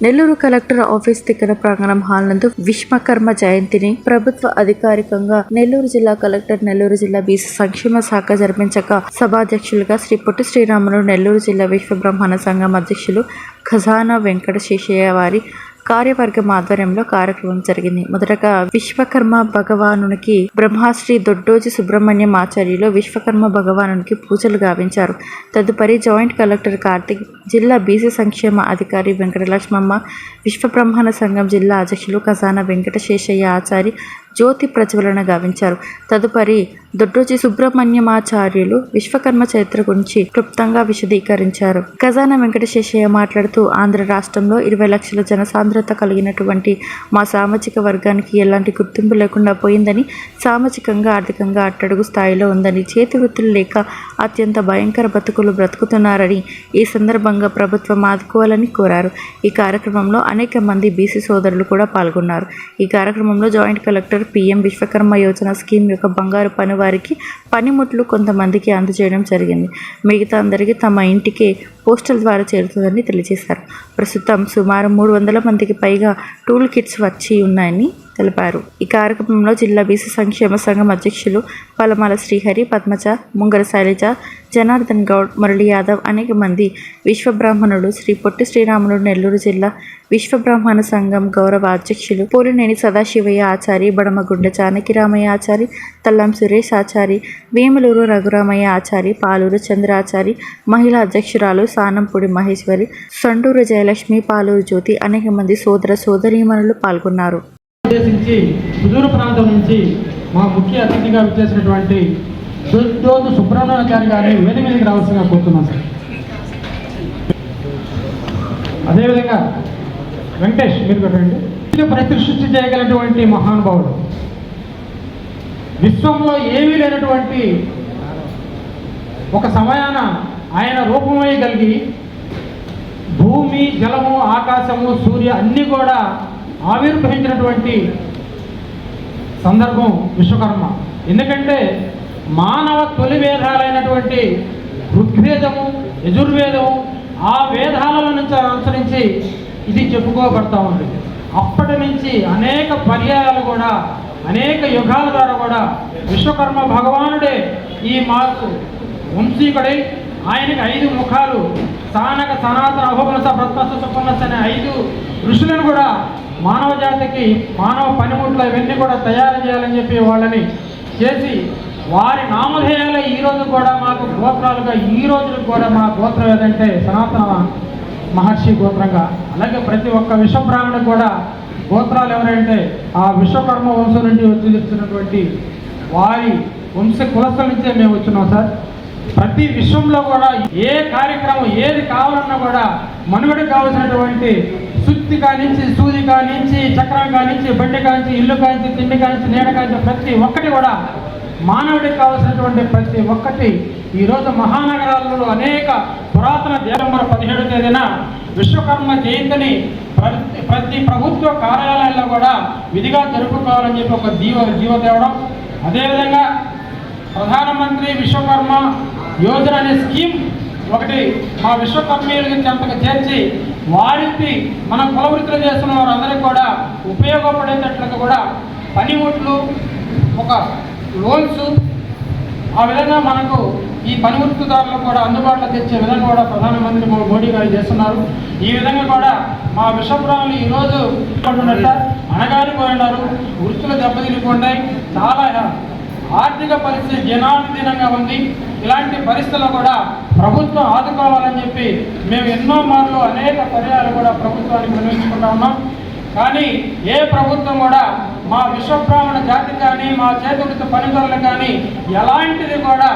Nellore collector office Tikkana ప్రాంగణం hall నందు విశ్వకర్మ జయంతిని ప్రభుత్వ అధికారికంగా నెల్లూరు జిల్లా కలెక్టర్ నెల్లూరు జిల్లా బీసీ సంక్షేమ శాఖ జరిపించక సభాధ్యక్షులుగా శ్రీ పొట్టి శ్రీరాములు నెల్లూరు జిల్లా విశ్వబ్రహ్మణ సంఘం అధ్యక్షులు ఖజానా వెంకట శేషయ్య వారి కార్యవర్గం ఆధ్వర్యంలో కార్యక్రమం జరిగింది. మొదటగా విశ్వకర్మ భగవానునికి బ్రహ్మాశ్రీ దొడ్డోజి సుబ్రహ్మణ్యం ఆచార్యులు విశ్వకర్మ భగవానునికి పూజలు గావించారు. తదుపరి జాయింట్ కలెక్టర్ కార్తిక్ జిల్లా బీసీ సంక్షేమ అధికారి వెంకటలక్ష్మమ్మ విశ్వబ్రహ్మణ సంఘం జిల్లా అధ్యక్షులు ఖజానా వెంకట శేషయ్య ఆచారి జ్యోతి ప్రజ్వలన గావించారు. తదుపరి దొడ్డోజి సుబ్రహ్మణ్యమాచార్యులు విశ్వకర్మ చరిత్ర గురించి క్లుప్తంగా విశదీకరించారు. ఖజానా వెంకటశేషయ్య మాట్లాడుతూ ఆంధ్ర రాష్ట్రంలో ఇరవై లక్షల జనసాంద్రత కలిగినటువంటి మా సామాజిక వర్గానికి ఎలాంటి గుర్తింపు లేకుండా పోయిందని సామాజికంగా ఆర్థికంగా అట్టడుగు స్థాయిలో ఉందని చేతి వృత్తులు లేక అత్యంత భయంకర బతుకులు బ్రతుకుతున్నారని ఈ సందర్భంగా ప్రభుత్వం ఆదుకోవాలని కోరారు. ఈ కార్యక్రమంలో అనేక మంది బీసీ సోదరులు కూడా పాల్గొన్నారు. ఈ కార్యక్రమంలో joint collector PM Vishwakarma Yojana scheme యొక్క బంగారు పని వారికి పనిముట్లు కొంతమందికి అందజేయడం జరిగింది. మిగతా అందరికీ తమ ఇంటికే పోస్టల్ ద్వారా చేరుతుందని తెలియజేశారు. ప్రస్తుతం సుమారు మూడు వందల మందికి పైగా టూల్ కిట్స్ వచ్చి ఉన్నాయని తెలిపారు. ఈ కార్యక్రమంలో జిల్లా బీసీ సంక్షేమ సంఘం అధ్యక్షులు పలమాల శ్రీహరి పద్మజ ముంగర శైలజ జనార్దన్ గౌడ్ మురళి యాదవ్ అనేక మంది. విశ్వబ్రాహ్మణుడు శ్రీ పొట్టి శ్రీరాములు నెల్లూరు జిల్లా విశ్వబ్రాహ్మణ సంఘం గౌరవ అధ్యక్షులు పోలినేని సదాశివయ్య ఆచారి బడమగుండ జానకిరామయ్య ఆచారి తల్లం సురేష్ ఆచారి వేములూరు రఘురామయ్య ఆచారి పాలూరు చంద్రాచారి మహిళా అధ్యక్షురాలు సానంపూడి మహేశ్వరి సండూరు జయలక్ష్మి పాలూరు జ్యోతి అనేక మంది సోదర సోదరీమణులు పాల్గొన్నారు. ఉద్దేశించి సుదూర ప్రాంతం నుంచి మా ముఖ్య అతిథిగా విచ్చేసినటువంటి దుర్దోదు సుబ్రహ్మణ్యాచారి గారిని వేది మీదకి రావాల్సిందిగా కోరుతున్నాం సార్. అదేవిధంగా వెంకటేష్ మీరు పెట్టండి ఇది ప్రతి సృష్టి మహానుభావుడు. విశ్వంలో ఏమీ లేనటువంటి ఒక సమయాన ఆయన రూపమయ్యగలిగి భూమి జలము ఆకాశము సూర్య అన్నీ కూడా ఆవిర్భవించినటువంటి సందర్భం విశ్వకర్మ. ఎందుకంటే మానవ తొలి వేదాలైనటువంటి ఋగ్వేదము యజుర్వేదము ఆ వేదాలలో నుంచి అనుసరించి ఇది చెప్పుకోబడతా ఉంది. అప్పటి నుంచి అనేక పర్యాయాలు కూడా అనేక యుగాల ద్వారా కూడా విశ్వకర్మ భగవానుడే ఈ మార్పు వంశీకుడై ఆయనకి ఐదు ముఖాలు స్థానక సనాతన అభోగనస ప్రత్పస సుపన్నస అనే ఐదు ఋషులను కూడా మానవ జాతికి మానవ పనిముట్లు ఇవన్నీ కూడా తయారు చేయాలని చెప్పి వాళ్ళని చేసి వారి నామధేయాలు ఈ రోజు కూడా మాకు గోత్రాలుగా ఈ రోజు కూడా మా గోత్రం ఏదంటే సనాతన మహర్షి గోత్రంగా. అలాగే ప్రతి ఒక్క విశ్వబ్రాహ్మణుడు కూడా గోత్రాలు ఎవరంటే ఆ విశ్వకర్మ వంశం నుండి వచ్చి వచ్చినటువంటి వారి వంశ కులస్థల నుంచే మేము వచ్చినాం సార్. ప్రతి విశ్వంలో కూడా ఏ కార్యక్రమం ఏది కావాలన్నా కూడా మనుగడ కావాల్సినటువంటి సుత్తి కానించి సూది కానించి చక్రం కానించి బండి కానించి ఇల్లు కానించి తిండి కానించి నీడ కానించి ప్రతి ఒక్కటి కూడా మానవుడికి కావాల్సినటువంటి ప్రతి ఒక్కటి ఈరోజు మహానగరాలలో అనేక పురాతన దేవంబర పదిహేడు తేదీన విశ్వకర్మ జయంతిని ప్రతి ప్రతి ప్రభుత్వ కార్యాలయాల్లో కూడా విధిగా జరుపుకోవాలని చెప్పి ఒక జీవ జీవ తేవడం. అదేవిధంగా ప్రధానమంత్రి విశ్వకర్మ యోజన అనే స్కీమ్ ఒకటి మా విశ్వకర్మీయులకి చెంతకు చేర్చి వారికి మన కుల వృత్తులు చేస్తున్న వారందరికీ కూడా ఉపయోగపడేటట్లుగా కూడా పనిముట్లు ఒక లోన్స్ ఆ విధంగా మనకు ఈ పనివృత్తిదారులు కూడా అందుబాటులో తెచ్చే విధంగా కూడా ప్రధానమంత్రి మోడీ గారు చేస్తున్నారు. ఈ విధంగా కూడా మా విషపురాలు ఈరోజు ఉన్నట్ట అణగారిపోయినారు వృత్తులు దెబ్బతినిపోయినాయి. చాలా ఆర్థిక పరిస్థితి దినానుదినంగా ఉంది. ఇలాంటి పరిస్థితుల్లో కూడా ప్రభుత్వం ఆదుకోవాలని చెప్పి మేము ఎన్నో మార్లు అనేక పర్యాలు కూడా ప్రభుత్వానికి వినియోగించుకుంటా ఉన్నాం. కానీ ఏ ప్రభుత్వం కూడా మా విశ్వబ్రాహ్మణ జాతి కానీ మా చేతుడితో పనితరులు కానీ ఎలాంటిది కూడా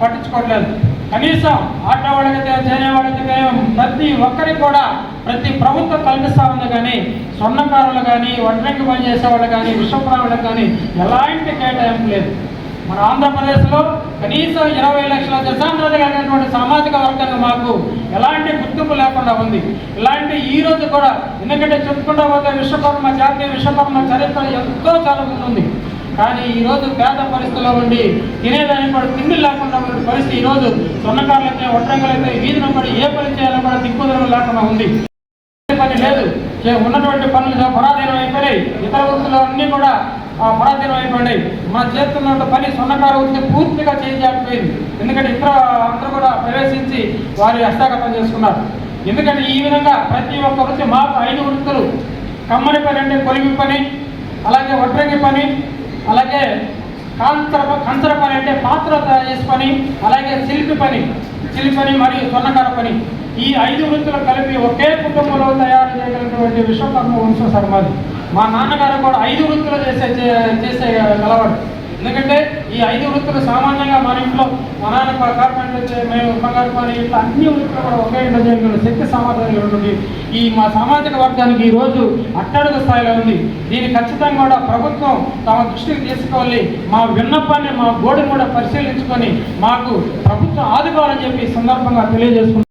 పట్టించుకోవట్లేదు. కనీసం ఆటో వాళ్ళకైతే చేనే వాళ్ళకైతే ప్రతి ఒక్కరికి కూడా ప్రతి ప్రభుత్వం కల్పిస్తూ ఉంది కానీ స్వర్ణకారులు కానీ వడ్రంగి పని చేసే వాళ్ళు కానీ విశ్వబ్రాహ్మణులకు కానీ ఎలాంటి కేటాయింపు లేదు. మన ఆంధ్రప్రదేశ్లో కనీసం ఇరవై లక్షల దశాంధ్రత కలిగినటువంటి సామాజిక వర్గంగా మాకు ఎలాంటి గుర్తింపు లేకుండా ఉంది. ఇలాంటి ఈ రోజు కూడా ఎందుకంటే చెప్పుకుంటా పోతే విశ్వకర్మ జాతీయ విశ్వకర్మ చరిత్ర ఎంతో చాలా ఉంది. కానీ ఈ రోజు పేద పరిస్థితుల్లో ఉండి తినేదానికి కూడా తిండి లేకుండా ఉన్న పరిస్థితి ఈరోజు రోజు సొన్నకారులైతే ఒట్రంగులైతే వీధిన పడి ఏ పని చేయాలో కూడా దిక్కుదలం లేకుండా ఉంది. పని లేదు. ఉన్నటువంటి పనులు పరాధీనం అయిపోయినాయి. ఇతర వృత్తులు అన్నీ కూడా ఆ, పరాధీనం అయిపోయినాయి. మన చేస్తున్న పని సొన్నకార వృత్తి పూర్తిగా చేయలేకపోయింది ఎందుకంటే ఇతర అందరూ కూడా ప్రవేశించి వారి హస్తగతం చేసుకున్నారు. ఎందుకంటే ఈ విధంగా ప్రతి ఒక్క వృత్తి మాకు ఐదు వృత్తులు. కమ్మని పని అంటే కొలిమి పని అలాగే వడ్రంగి పని అలాగే కాంతర కంచర పని అంటే పాత్ర తయారు చేసుకొని పని అలాగే శిల్పి పని శిల్పి పని మరియు స్వర్ణకార పని. ఈ ఐదు వృత్తులు కలిపి ఒకే కుటుంబంలో తయారు చేయగలిగినటువంటి విశ్వకర్మ వంశం సార్ మాది మా నాన్నగారు కూడా ఐదు వృత్తులు చేసే చే- చేసే గలవాడు. ఎందుకంటే ఈ ఐదు వృత్తులు సామాన్యంగా మన ఇంట్లో మా నాన్న కార్పెంటర్ మేము ఉమ్మగారు పని ఇట్లా అన్ని వృత్తులు కూడా ఒకే ఇంట్లో చేయగలిగిన శక్తి సామర్థ్యం ఉంటుంది. ఈ మా సామాజిక వర్గానికి ఈ రోజు అట్టడుగు స్థాయిలో ఉంది. దీన్ని ఖచ్చితంగా కూడా ప్రభుత్వం తమ దృష్టికి తీసుకోవాలి మా విన్నపాన్ని మా బోర్డుని కూడా పరిశీలించుకొని మాకు ప్రభుత్వం ఆదుకోవాలని చెప్పి సందర్భంగా తెలియజేసుకుంటున్నాం.